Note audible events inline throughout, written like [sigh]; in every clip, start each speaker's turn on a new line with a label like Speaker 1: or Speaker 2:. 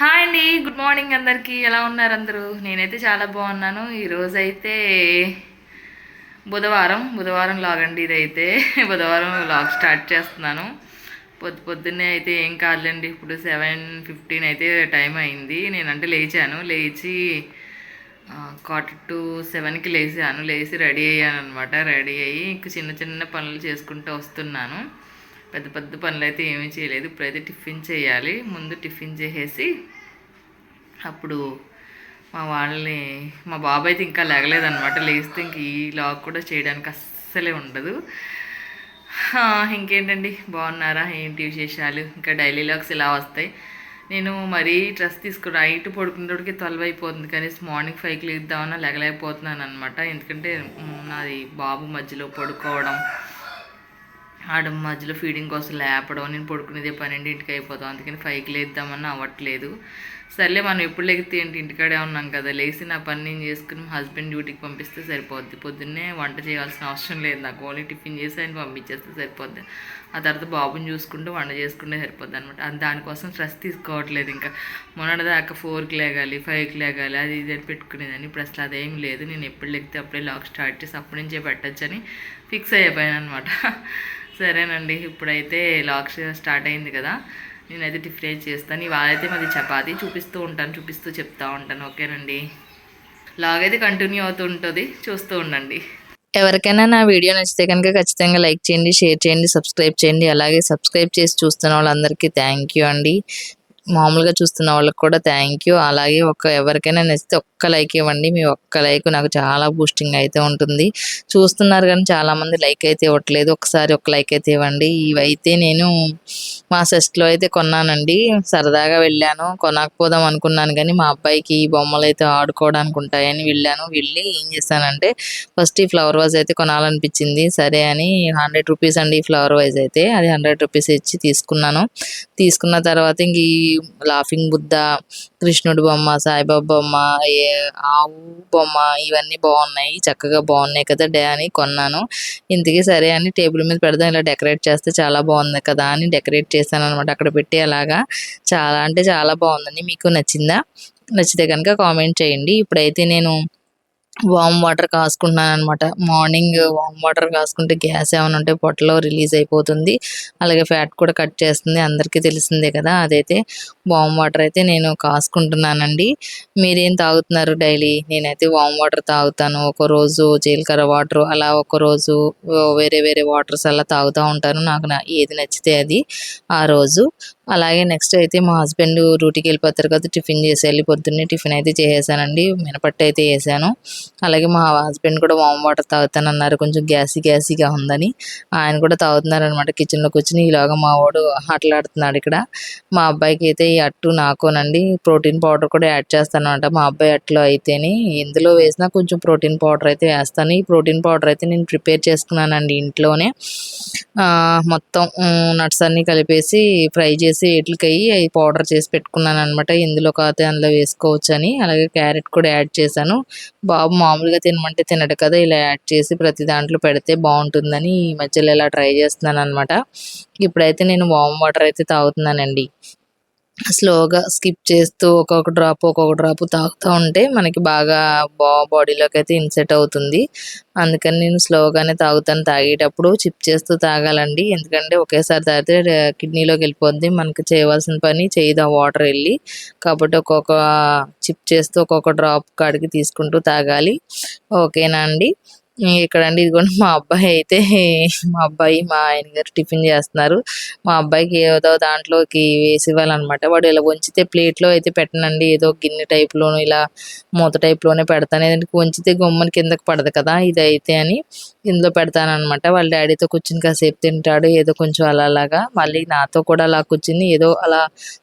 Speaker 1: Hi అండి good morning అందరికీ. ఎలా ఉన్నారు అందరూ? నేనైతే చాలా బాగున్నాను. ఈరోజు అయితే బుధవారం బుధవారం లాగ్ అండి ఇదైతే. [laughs] బుధవారం లాగ్ స్టార్ట్ చేస్తున్నాను. పొద్దు పొద్దున్నే అయితే ఏం కాదులేండి. ఇప్పుడు సెవెన్ ఫిఫ్టీన్ అయితే టైం అయింది. నేనంటే లేచాను. లేచి క్వార్టర్ టు సెవెన్కి లేచాను. లేచి రెడీ అయ్యాను అనమాట రెడీ అయ్యి ఇంక చిన్న చిన్న పనులు చేసుకుంటూ వస్తున్నాను. పెద్ద పెద్ద పనులు అయితే ఏమీ చేయలేదు. ఇప్పుడైతే టిఫిన్ చేయాలి. ముందు టిఫిన్ చేసేసి అప్పుడు మా వాళ్ళని మా బాబాయ్ అయితే ఇంకా లేగలేదన్నమాట. లేస్తే ఇంక ఈ లాగ్ కూడా చేయడానికి అస్సలే ఉండదు. ఇంకేంటండి? బాగున్నారా? ఏంటి విశేషాలు? ఇంకా డైలీ లాగ్స్ ఇలా వస్తాయి? నేను మరీ డ్రెస్ తీసుకుని నైట్ పడుకునేటోడికి ట్వెల్వ్ అయిపోతుంది. కానీ మార్నింగ్ ఫైవ్కి లేద్దామన్నా లేగలేకపోతున్నాను అనమాట ఎందుకంటే నాది బాబు మధ్యలో పడుకోవడం ఆడ మధ్యలో ఫీడింగ్ కోసం లేపడం నేను పడుకునేదే పన్నెండింటికి అయిపోతాం. అందుకని ఫైవ్కి లేద్దామని అవ్వట్లేదు. సర్లే మనం ఎప్పుడు లేకపోతే ఏంటి? ఇంటికాడే ఉన్నాం కదా. లేచి నా పని నేను చేసుకుని హస్బెండ్ డ్యూటీకి పంపిస్తే సరిపోద్ది. పొద్దున్నే వంట చేయాల్సిన అవసరం లేదు. నాకు ఓన్లీ టిఫిన్ చేసి ఆయన పంపించేస్తే సరిపోద్ది. ఆ తర్వాత బాబుని చూసుకుంటూ వంట చేసుకుంటే సరిపోద్ది అనమాట దానికోసం స్ట్రెస్ తీసుకోవట్లేదు ఇంకా. మొన్నటిదాకా ఫోర్కి లేగాలి ఫైవ్కి లేగాలి అది ఇది అని పెట్టుకునేదని ఇప్పుడు అసలు అదేం లేదు. నేను ఎప్పుడు లేకపోతే అప్పుడే లాక్ స్టార్ట్ చేసి అప్పటి నుంచే పెట్టచ్చని ఫిక్స్ అయిపోయాను అనమాట సరేనండి ఇప్పుడైతే లాక్ స్టార్ట్ అయింది కదా. నేనైతే టిఫిన్ చేస్తాను. ఇవాళైతే మాది చపాతీ. చూపిస్తూ ఉంటాను చూపిస్తూ చెప్తా ఉంటాను. ఓకేనండి? లాగ్ అయితే కంటిన్యూ అవుతూ ఉంటుంది. చూస్తూ ఉండండి.
Speaker 2: ఎవరికైనా నా వీడియో నచ్చితే కనుక ఖచ్చితంగా లైక్ చేయండి షేర్ చేయండి సబ్స్క్రైబ్ చేయండి. అలాగే సబ్స్క్రైబ్ చేసి చూస్తున్న వాళ్ళందరికీ థ్యాంక్ యూ అండి. మామూలుగా చూస్తున్న వాళ్ళకి కూడా థ్యాంక్ యూ అలాగే ఒక ఎవరికైనా నచ్చితే ఒక్క లైక్ ఇవ్వండి. మీ ఒక్క లైక్ నాకు చాలా బూస్టింగ్ అయితే ఉంటుంది. చూస్తున్నారు కానీ చాలామంది లైక్ అయితే ఇవ్వట్లేదు. ఒకసారి ఒక లైక్ అయితే ఇవ్వండి. ఇవైతే నేను మా సెస్ట్లో అయితే కొన్నానండి. సరదాగా వెళ్ళాను. కొనకపోదాం అనుకున్నాను కానీ మా అబ్బాయికి ఈ బొమ్మలు అయితే ఆడుకోవడానికి ఉంటాయని వెళ్ళాను. వెళ్ళి ఏం చేశానంటే ఫస్ట్ ఈ ఫ్లవర్ వాజ్ అయితే కొనాలనిపించింది. సరే అని హండ్రెడ్ రూపీస్ అండి ఈ ఫ్లవర్ వైజ్ అయితే. అది హండ్రెడ్ రూపీస్ ఇచ్చి తీసుకున్నాను. తీసుకున్న తర్వాత ఇంక ఈ లాఫింగ్ బుద్ధ కృష్ణుడి బొమ్మ సాయిబాబా బొమ్మ ఏ ఆవు బొమ్మ ఇవన్నీ బాగున్నాయి చక్కగా బాగున్నాయి కదా డే అని కొన్నాను. ఇంతకీ సరే అని టేబుల్ మీద పెడదాం ఇలా డెకరేట్ చేస్తే చాలా బాగుంది కదా అని డెకరేట్ చేశాను అనమాట అక్కడ పెట్టి అలాగా చాలా అంటే చాలా బాగుందండి. మీకు నచ్చిందా? నచ్చితే కనుక కామెంట్ చేయండి. ఇప్పుడైతే నేను వామ్ వాటర్ కాసుకుంటున్నాను అనమాట మార్నింగ్ వామ్ వాటర్ కాసుకుంటే గ్యాస్ ఏమైనా ఉంటే పొట్టలో రిలీజ్ అయిపోతుంది. అలాగే ఫ్యాట్ కూడా కట్ చేస్తుంది. అందరికీ తెలిసిందే కదా అదైతే. వామ్ వాటర్ అయితే నేను కాసుకుంటున్నానండి. మీరేం తాగుతున్నారు డైలీ? నేనైతే వామ్ వాటర్ తాగుతాను. ఒక రోజు జీలకర్ర వాటర్ అలా ఒక రోజు వేరే వేరే వాటర్స్ అలా తాగుతూ ఉంటాను. నాకు ఏది నచ్చితే అది ఆ రోజు. అలాగే నెక్స్ట్ అయితే మా హస్బెండ్ డ్యూటీకి వెళ్ళిపోతారు కదా టిఫిన్ చేసి వెళ్ళి పొద్దున్నే టిఫిన్ అయితే చేసేసానండి. మినపట్టు అయితే వేసాను. అలాగే మా హస్బెండ్ కూడా వామ్ వాటర్ తాగుతానన్నారు. కొంచెం గ్యాసీ గ్యాసీగా ఉందని ఆయన కూడా తాగుతున్నారు అనమాట కిచెన్లో కూర్చుని ఇలాగ మా వాడు ఆటలాడుతున్నాడు ఇక్కడ. మా అబ్బాయికి అయితే ఈ అట్టు నాకోనండి. ప్రోటీన్ పౌడర్ కూడా యాడ్ చేస్తాను అనమాట మా అబ్బాయి అట్లో అయితేనే ఎందులో వేసినా కొంచెం ప్రోటీన్ పౌడర్ అయితే వేస్తాను. ఈ ప్రోటీన్ పౌడర్ అయితే నేను ప్రిపేర్ చేసుకున్నానండి ఇంట్లోనే. మొత్తం నట్స్ అన్నీ కలిపేసి ఫ్రై చేసి ఎట్లకయ్యి అవి పౌడర్ చేసి పెట్టుకున్నాను అనమాట ఇందులో కాతే అందులో వేసుకోవచ్చు అని అలాగే క్యారెట్ కూడా యాడ్ చేశాను. బాబు మామూలుగా తినమంటే తినడు కదా ఇలా యాడ్ చేసి ప్రతి దాంట్లో పెడితే బాగుంటుందని ఈ మధ్యలో ఇలా ట్రై చేస్తున్నాను అనమాట ఇప్పుడైతే నేను వామ్ వాటర్ అయితే తాగుతున్నానండి. స్లోగా స్కిప్ చేస్తూ ఒక్కొక్క డ్రాప్ ఒక్కొక్క డ్రాప్ తాగుతూ ఉంటే మనకి బాగా బా బాడీలోకి అయితే ఇన్సెట్ అవుతుంది. అందుకని నేను స్లోగానే తాగుతాను. తాగేటప్పుడు చిప్ చేస్తూ తాగాలండి. ఎందుకంటే ఒకేసారి తాగితే కిడ్నీలోకి వెళ్ళిపోద్ది. మనకి చేయవలసిన పని చేయదు ఆ వాటర్ వెళ్ళి. కాబట్టి ఒక్కొక్క చిప్ చేస్తూ ఒక్కొక్క డ్రాప్ కాడికి తీసుకుంటూ తాగాలి. ఓకేనా అండి? ఇక్కడ అండి ఇదిగోండి మా అబ్బాయి అయితే మా అబ్బాయి మా ఆయన గారు టిఫిన్ చేస్తున్నారు. మా అబ్బాయికి ఏదో దాంట్లోకి వేసి ఇవ్వాలన్నమాట. వాడు ఇలా వంచితే ప్లేట్లో అయితే పెట్టనండి ఏదో గిన్నె టైప్లోను ఇలా మూత టైప్లోనే పెడతాను. ఏదంటే వంచితే గుమ్మని కిందకి పడదు కదా ఇది అయితే అని ఇందులో పెడతానమాట వాళ్ళ డాడీతో కూర్చుని కాసేపు తింటాడు ఏదో కొంచెం అలా అలాగా. మళ్ళీ నాతో కూడా అలా కూర్చుని ఏదో అలా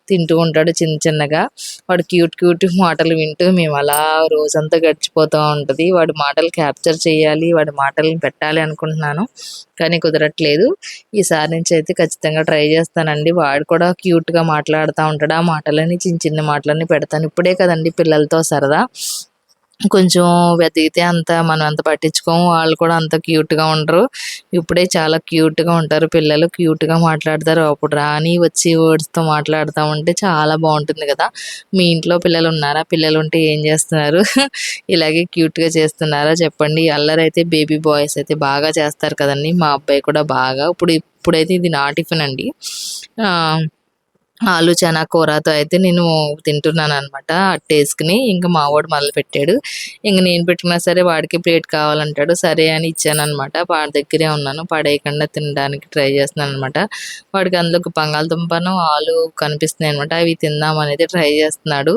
Speaker 2: తింటూ ఉంటాడు చిన్న చిన్నగా. వాడు క్యూట్ క్యూట్ మాటలు వింటూ మేము అలా రోజంతా గడిచిపోతూ ఉంటుంది. వాడి మాటలు క్యాప్చర్ చేయాలి వాడి మాటలను పెట్టాలి అనుకుంటున్నాను కానీ కుదరట్లేదు. ఈసారి నుంచి అయితే ఖచ్చితంగా ట్రై చేస్తానండి. వాడు కూడా క్యూట్గా మాట్లాడుతూ ఉంటాడు. ఆ మాటలని చిన్న చిన్న మాటలని పెడతాను. ఇప్పుడే కదండి పిల్లలతో సరదా. కొంచెం వెతికితే అంత మనం ఎంత పట్టించుకోము. వాళ్ళు కూడా అంత క్యూట్గా ఉండరు. ఇప్పుడే చాలా క్యూట్గా ఉంటారు. పిల్లలు క్యూట్గా మాట్లాడతారు. అప్పుడు రాని వచ్చి వర్డ్స్తో మాట్లాడుతూ ఉంటే చాలా బాగుంటుంది కదా. మీ ఇంట్లో పిల్లలు ఉన్నారా? పిల్లలు ఉంటే ఏం చేస్తున్నారు? [laughs] ఇలాగే క్యూట్గా చేస్తున్నారా? చెప్పండి. అల్లరి అయితే బేబీ బాయ్స్ అయితే బాగా చేస్తారు కదండి. మా అబ్బాయి కూడా బాగా. ఇప్పుడు ఇప్పుడైతే ఇది నా టిఫిన్ అండి ఆలు చనా కూరతో అయితే నేను తింటున్నాను అనమాట అట్టేసుకుని ఇంకా మా వాడు మొదలు పెట్టాడు. ఇంక నేను పెట్టుకున్నా సరే వాడికి ప్లేట్ కావాలంటాడు సరే అని ఇచ్చాను అనమాట వాడి దగ్గరే ఉన్నాను పడేయకుండా తినడానికి ట్రై చేస్తున్నాను అనమాట వాడికి అందులో బంగాళదుంపను ఆలు కనిపిస్తున్నాయి అనమాట అవి తిందామనేది ట్రై చేస్తున్నాడు.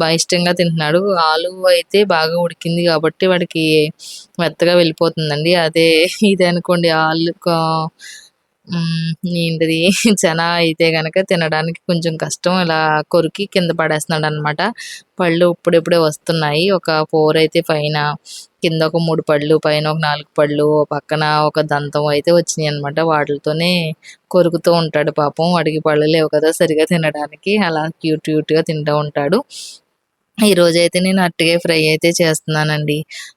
Speaker 2: బాగా ఇష్టంగా తింటున్నాడు. ఆలు అయితే బాగా ఉడికింది కాబట్టి వాడికి మెత్తగా వెళ్ళిపోతుందండి. అదే ఇది అనుకోండి ఆలు ఏంటిది? [laughs] చనా అయితే గనక తినడానికి కొంచెం కష్టం. ఇలా కొరికి కింద పడేస్తున్నాడు అనమాట పళ్ళు ఇప్పుడిప్పుడే వస్తున్నాయి. ఒక ఫోర్ అయితే పైన కింద ఒక మూడు పళ్ళు పైన ఒక నాలుగు పళ్ళు పక్కన ఒక దంతం అయితే వచ్చినాయి అనమాట వాటితోనే కొరుకుతూ ఉంటాడు పాపం. వాడికి పళ్ళు లేవు కదా సరిగా తినడానికి. అలా క్యూట్ క్యూట్గా తింటూ ఉంటాడు. ఈ రోజైతే నేను అరటికాయ ఫ్రై అయితే చేస్తున్నానండి.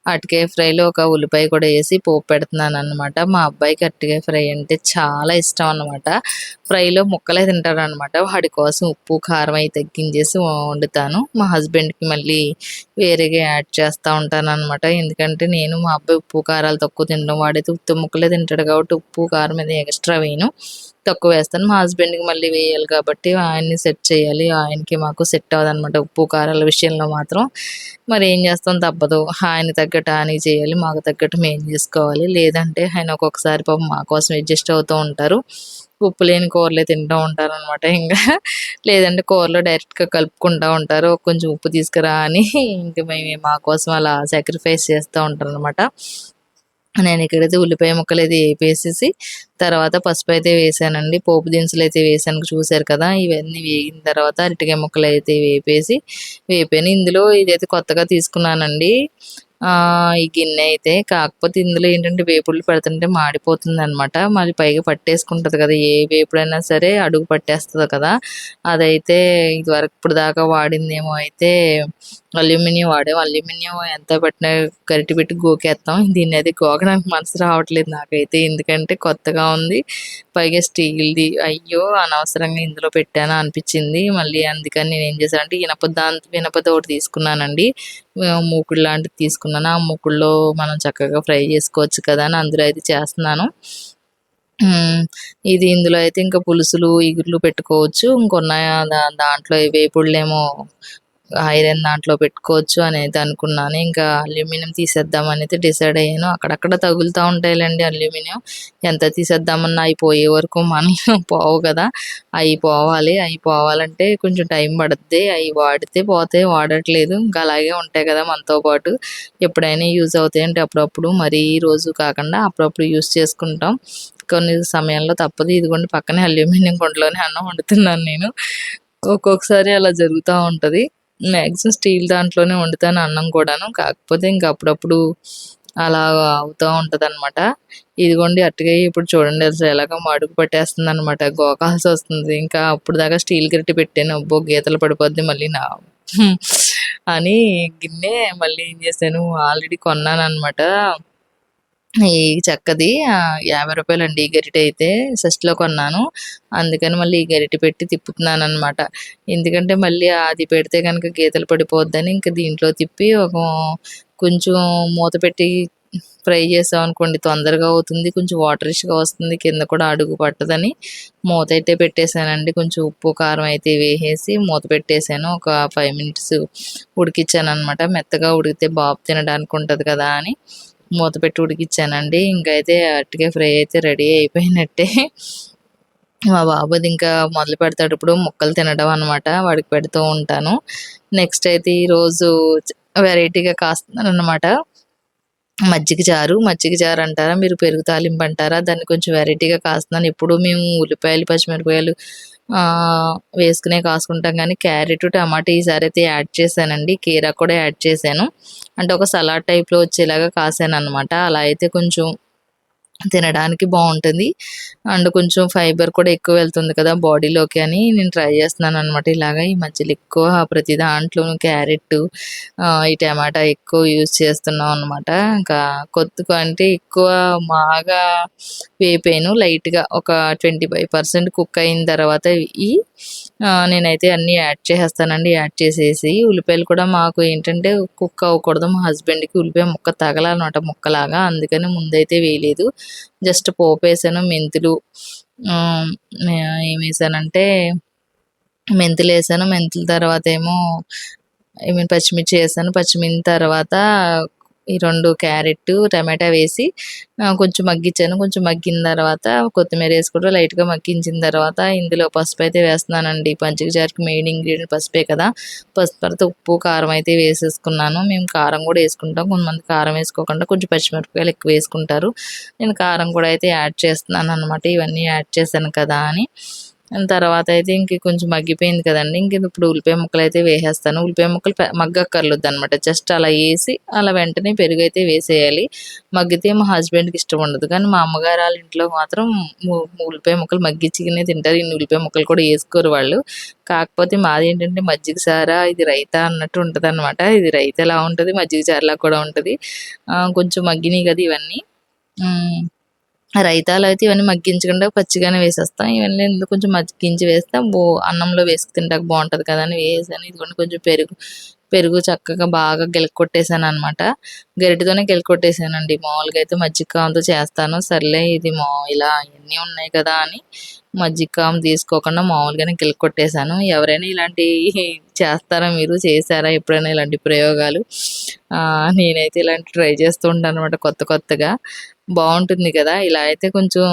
Speaker 2: అరటికాయ ఫ్రైలో ఒక ఉల్లిపాయ కూడా వేసి పోపు పెడుతున్నాను అనమాట మా అబ్బాయికి అరటికాయ ఫ్రై అంటే చాలా ఇష్టం అనమాట ఫ్రైలో ముక్కలే తింటాడు అనమాట వాడి కోసం ఉప్పు కారం అయి తగ్గించేసి వండుతాను. మా హస్బెండ్కి మళ్ళీ వేరేగా యాడ్ చేస్తూ ఉంటాను అనమాట ఎందుకంటే నేను మా అబ్బాయి ఉప్పు కారాలు తక్కువ తినడం వాడైతే ఉత్త ముక్కలే తింటాడు కాబట్టి ఉప్పు కారం అది ఎక్స్ట్రా వేయను. తక్కువ వేస్తాను. మా హస్బెండ్కి మళ్ళీ వేయాలి కాబట్టి ఆయన్ని సెట్ చేయాలి. ఆయనకి మాకు సెట్ అవ్వదు అనమాట ఉప్పు కారాల విషయంలో మాత్రం. మరి ఏం చేస్తాం? తప్పదు. ఆయన తగ్గట్టు ఆయనకి చేయాలి. మాకు తగ్గట్టు మేము చేసుకోవాలి. లేదంటే ఆయన ఒక్కొక్కసారి పాపం మా కోసం అడ్జస్ట్ అవుతూ ఉంటారు. ఉప్పు లేని కూరలే తింటూ ఉంటారు అనమాట ఇంకా. లేదంటే కూరలో డైరెక్ట్గా కలుపుకుంటూ ఉంటారు. కొంచెం ఉప్పు తీసుకురా అని. ఇంకా మేము మా కోసం అలా సాక్రిఫైస్ చేస్తూ ఉంటారు అనమాట నేను ఇక్కడైతే ఉల్లిపాయ ముక్కలు అయితే వేపేసేసి తర్వాత పసుపు అయితే వేసానండి. పోపు దినుసులు అయితే వేసాను చూశారు కదా? ఇవన్నీ వేగిన తర్వాత అరటికాయ ముక్కలు అయితే వేపేసి వేపాను. ఇందులో ఇదైతే కొత్తగా తీసుకున్నానండి. ఈ గిన్నె అయితే కాకపోతే ఇందులో ఏంటంటే వేపుళ్ళు పెడుతుంటే మాడిపోతుంది అనమాట మరి పైగా పట్టేసుకుంటుంది కదా ఏ వేపుడైనా సరే అడుగు పట్టేస్తుంది కదా. అదైతే ఇదివరకు ఇప్పుడు దాకా వాడిందేమో అయితే అల్యూమినియం వాడాం. అల్యూమినియం ఎంత పెట్టినా గరిటి పెట్టి గోకేస్తాం దీన్ని అయితే గోకడానికి మనసు రావట్లేదు నాకైతే. ఎందుకంటే కొత్తగా ఉంది. పైగా స్టీల్ది అయ్యో అనవసరంగా ఇందులో పెట్టాను అనిపించింది. మళ్ళీ అందుకని నేను ఏం చేశానంటే ఇనప దాంతో ఇనపది ఒకటి తీసుకున్నానండి. మూకుడు లాంటిది తీసుకున్నాను. ఆ మూకుడులో మనం చక్కగా ఫ్రై చేసుకోవచ్చు కదా అని అందులో అయితే చేస్తున్నాను. ఇది ఇందులో అయితే ఇంకా పులుసులు ఇగుర్లు పెట్టుకోవచ్చు. ఇంకొన్న దా- దాంట్లో వేపుళ్ళేమో ఐరన్ దాంట్లో పెట్టుకోవచ్చు అనేది అనుకున్నాను. ఇంకా అల్యూమినియం తీసేద్దాం అనేది డిసైడ్ అయ్యాను. అక్కడక్కడ తగులుతూ ఉంటాయిలేండి అల్యూమినియం. ఎంత తీసేద్దామన్నా అవి పోయే వరకు మనం పోవు కదా. అవి పోవాలి అవి పోవాలంటే కొంచెం టైం పడుద్ది. అవి వాడితే పోతే వాడట్లేదు. ఇంకా అలాగే ఉంటాయి కదా మనతో పాటు. ఎప్పుడైనా యూజ్ అవుతాయి అంటే అప్పుడప్పుడు. మరీ రోజు కాకుండా అప్పుడప్పుడు యూజ్ చేసుకుంటాం. కొన్ని సమయంలో తప్పదు. ఇదిగోండి పక్కనే అల్యూమినియం కొండలోనే అన్నం వండుతున్నాను నేను. ఒక్కొక్కసారి అలా జరుగుతూ ఉంటుంది. మ్యాక్సిమం స్టీల్ దాంట్లోనే వండుతాను అన్నం కూడాను. కాకపోతే ఇంకా అప్పుడప్పుడు అలా అవుతూ ఉంటుంది అనమాట ఇదిగోండి అట్టుగా ఇప్పుడు చూడండి అసలు ఎలాగో మడుగు పట్టేస్తుంది అనమాట గోకాల్సి వస్తుంది. ఇంకా అప్పుడు దాకా స్టీల్ గిరిటి పెట్టాను. అబ్బో గీతలు పడిపోద్ది మళ్ళీ నా అని గిన్నె మళ్ళీ ఏం చేశాను? ఆల్రెడీ కొన్నాను అనమాట ఈ చెక్కది యాభై యాభై రూపాయలండి ఈ గరిటె అయితే. సెస్ట్లో కొన్నాను. అందుకని మళ్ళీ ఈ గరిటె పెట్టి తిప్పుతున్నాను అనమాట ఎందుకంటే మళ్ళీ అది పెడితే కనుక గీతలు పడిపోద్దని ఇంకా దీంట్లో తిప్పి ఒక కొంచెం మూత పెట్టి ఫ్రై చేసాం అనుకోండి తొందరగా అవుతుంది. కొంచెం వాటరిష్గా వస్తుంది కింద కూడా అడుగు పట్టదని మూత అయితే పెట్టేశానండి. కొంచెం ఉప్పు కారం అయితే వేసేసి మూత పెట్టేశాను. ఒక ఫైవ్ మినిట్స్ ఉడికిచ్చాను అనమాట మెత్తగా ఉడికితే బాబు తినడానికి ఉంటుంది కదా అని. మూత పెట్టి ఉడికిచ్చానండి. ఇంకైతే అట్టుగా ఫ్రై అయితే రెడీ అయిపోయినట్టే. మా బాబుది ఇంకా మొదలు పెడతాడు. ఇప్పుడు ముక్కలు తినడం అనమాట వాడికి పెడుతూ ఉంటాను. నెక్స్ట్ అయితే ఈరోజు వెరైటీగా కాస్తున్నాను అనమాట మజ్జిగ చారు మజ్జిగ చారు అంటారా? మీరు పెరుగు తాలింపు అంటారా? దాన్ని కొంచెం వెరైటీగా కాస్తున్నాను. ఇప్పుడు మేము ఉల్లిపాయలు పచ్చిమిరపకాయలు వేసుకునే కాసుకుంటాం. కానీ క్యారెట్ టమాటా ఈసారి అయితే యాడ్ చేశానండి. కీరా కూడా యాడ్ చేశాను. అంటే ఒక సలాడ్ టైప్లో వచ్చేలాగా కాసాను అనమాట అలా అయితే కొంచెం తినడానికి బాగుంటుంది. అండ్ కొంచెం ఫైబర్ కూడా ఎక్కువ వెళ్తుంది కదా బాడీలోకి అని నేను ట్రై చేస్తున్నాను అనమాట ఇలాగ ఈ మధ్యలో ఎక్కువ ప్రతి దాంట్లోనూ క్యారెట్ ఈ టమాటా ఎక్కువ యూజ్ చేస్తున్నాం అనమాట ఇంకా కొత్త అంటే ఎక్కువ బాగా వేపాను. లైట్గా ఒక ట్వంటీ ఫైవ్ పర్సెంట్ కుక్ అయిన తర్వాత ఈ నేనైతే అన్నీ యాడ్ చేసేస్తానండి. యాడ్ చేసేసి ఉల్లిపాయలు కూడా మాకు ఏంటంటే కుక్క అవ్వకూడదు. మా హస్బెండ్కి ఉల్లిపాయ ముక్క తగలనమాట ముక్కలాగా. అందుకని ముందైతే వేయలేదు. జస్ట్ పోపు వేసాను మెంతులు ఏమేసానంటే ఏం వేసానంటే మెంతులు వేసాను. మెంతుల తర్వాత ఏమో ఐ మీన్ పచ్చిమిర్చి వేసాను. పచ్చిమిర్చి తర్వాత ఈ రెండు క్యారెట్ టమాటా వేసి కొంచెం మగ్గించాను కొంచెం మగ్గిన తర్వాత కొత్తిమీర వేసుకుంటూ లైట్గా మగ్గించిన తర్వాత ఇందులో పసుపు అయితే వేస్తున్నానండి. పంచక జారికి మెయిన్ ఇంగ్రీడియంట్ పసుపే కదా. పసుపు తర్వాత ఉప్పు కారం అయితే వేసేసుకున్నాను. మేము కారం కూడా వేసుకుంటాం. కొంతమంది కారం వేసుకోకుండా కొంచెం పచ్చిమిరపకాయలు ఎక్కువ వేసుకుంటారు. నేను కారం కూడా అయితే యాడ్ చేస్తున్నాను అనమాట ఇవన్నీ యాడ్ చేశాను కదా అని. తర్వాత అయితే ఇంక కొంచెం మగ్గిపోయింది కదండి. ఇంక ఇప్పుడు ఉల్లిపాయ ముక్కలు అయితే వేసేస్తాను. ఉల్లిపాయ ముక్కలు మగ్గక్కర్లేదు అనమాట జస్ట్ అలా వేసి అలా వెంటనే పెరుగు అయితే వేసేయాలి. మగ్గితే మా హస్బెండ్కి ఇష్టం ఉండదు. కానీ మా అమ్మగారు వాళ్ళ ఇంట్లో మాత్రం ఉల్లిపాయ ముక్కలు మగ్గించుకునే తింటారు. ఇన్ని ఉల్లిపాయ ముక్కలు కూడా వేసుకోరు వాళ్ళు. కాకపోతే మాది ఏంటంటే మజ్జిగ సారా ఇది రైతా అన్నట్టు ఉంటుంది అనమాట ఇది రైతా ఎలా ఉంటుంది మజ్జిగ చారులా కూడా ఉంటుంది. కొంచెం మగ్గినాయి కదా ఇవన్నీ. రైతాలు అయితే ఇవన్నీ మగ్గించకుండా పచ్చిగానే వేసేస్తాం. ఇవన్నీ ఇందులో కొంచెం మగ్గించి వేస్తే బో అన్నంలో వేసుకు తింటాక బాగుంటుంది కదా అని వేసాను. ఇదిగోండి కొంచెం పెరుగు పెరుగు చక్కగా బాగా గెలకొట్టేసాను అనమాట గరిటెతోనే గెలకొట్టేసానండి మామూలుగా అయితే మజ్జిగతో చేస్తాను. సర్లే ఇది మా ఇలా ఇవన్నీ ఉన్నాయి కదా అని మజ్జిగ తీసుకోకుండా మామూలుగానే గెలకొట్టేసాను ఎవరైనా ఇలాంటి చేస్తారా మీరు? చేశారా? ఎప్పుడైనా ఇలాంటి ప్రయోగాలు? నేనైతే ఇలాంటి ట్రై చేస్తూ ఉంటాను అనమాట కొత్త కొత్తగా. బాగుంటుంది కదా? ఇలా అయితే కొంచెం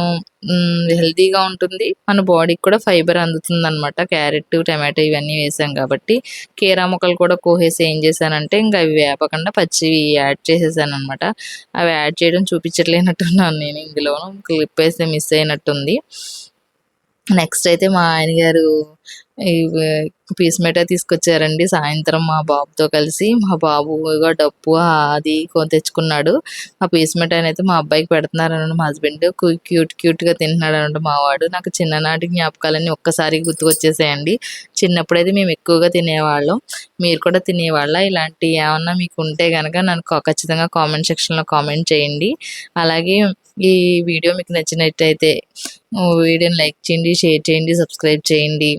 Speaker 2: హెల్తీగా ఉంటుంది. మన బాడీకి కూడా ఫైబర్ అందుతుంది అనమాట క్యారెట్ టమాటో ఇవన్నీ వేసాం కాబట్టి. కీరా ముక్కలు కూడా కోసేసి ఏం చేశానంటే ఇంకా అవి వేపకుండా పచ్చివి యాడ్ చేసేసాను అనమాట అవి యాడ్ చేయడం చూపించట్లేనట్టున్నాను నేను ఇందులోనూ. క్లిప్ వేస్తే మిస్ అయినట్టుంది. నెక్స్ట్ అయితే మా ఆయన గారు పీస్ మిఠాయి తీసుకొచ్చారండి. సాయంత్రం మా బాబుతో కలిసి మా బాబు డప్పు అది తెచ్చుకున్నాడు. ఆ పీస్ మిఠాయిని అయితే మా అబ్బాయికి పెడుతున్నారు మా హస్బెండ్ క్యూట్ క్యూట్గా తింటున్నాడు అనమాట మా వాడు. నాకు చిన్ననాటి జ్ఞాపకాలన్నీ ఒక్కసారి గుర్తుకొచ్చేసాయండి. చిన్నప్పుడైతే మేము ఎక్కువగా తినేవాళ్ళం. మీరు కూడా తినేవాళ్ళ? ఇలాంటి ఏమన్నా మీకు ఉంటే కనుక నాకు ఖచ్చితంగా కామెంట్ సెక్షన్లో కామెంట్ చేయండి. అలాగే ఈ వీడియో మీకు నచ్చినట్టయితే వీడియోని లైక్ చేయండి షేర్ చేయండి సబ్స్క్రైబ్ చేయండి.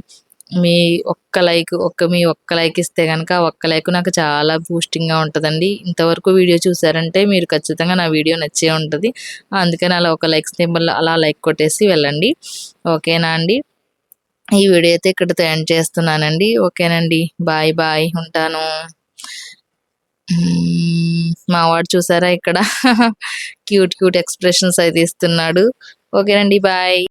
Speaker 2: మీ ఒక్క లైక్ ఒక్క మీ ఒక్క లైక్ ఇస్తే కనుక ఒక్క లైక్ నాకు చాలా బూస్టింగ్గా ఉంటుందండి. ఇంతవరకు వీడియో చూసారంటే మీరు ఖచ్చితంగా నా వీడియో నచ్చే ఉంటుంది. అందుకని అలా ఒక లైక్ సింబల్ అలా లైక్ కొట్టేసి వెళ్ళండి. ఓకేనా అండి? ఈ వీడియో అయితే ఇక్కడ ఎండ్ చేస్తున్నానండి. ఓకేనండి. Bye bye. ఉంటాను. మా వాడు చూసారా ఇక్కడ? [laughs] క్యూట్ క్యూట్ ఎక్స్ప్రెషన్స్ అయితే ఇస్తున్నాడు ఓకేనండి బాయ్.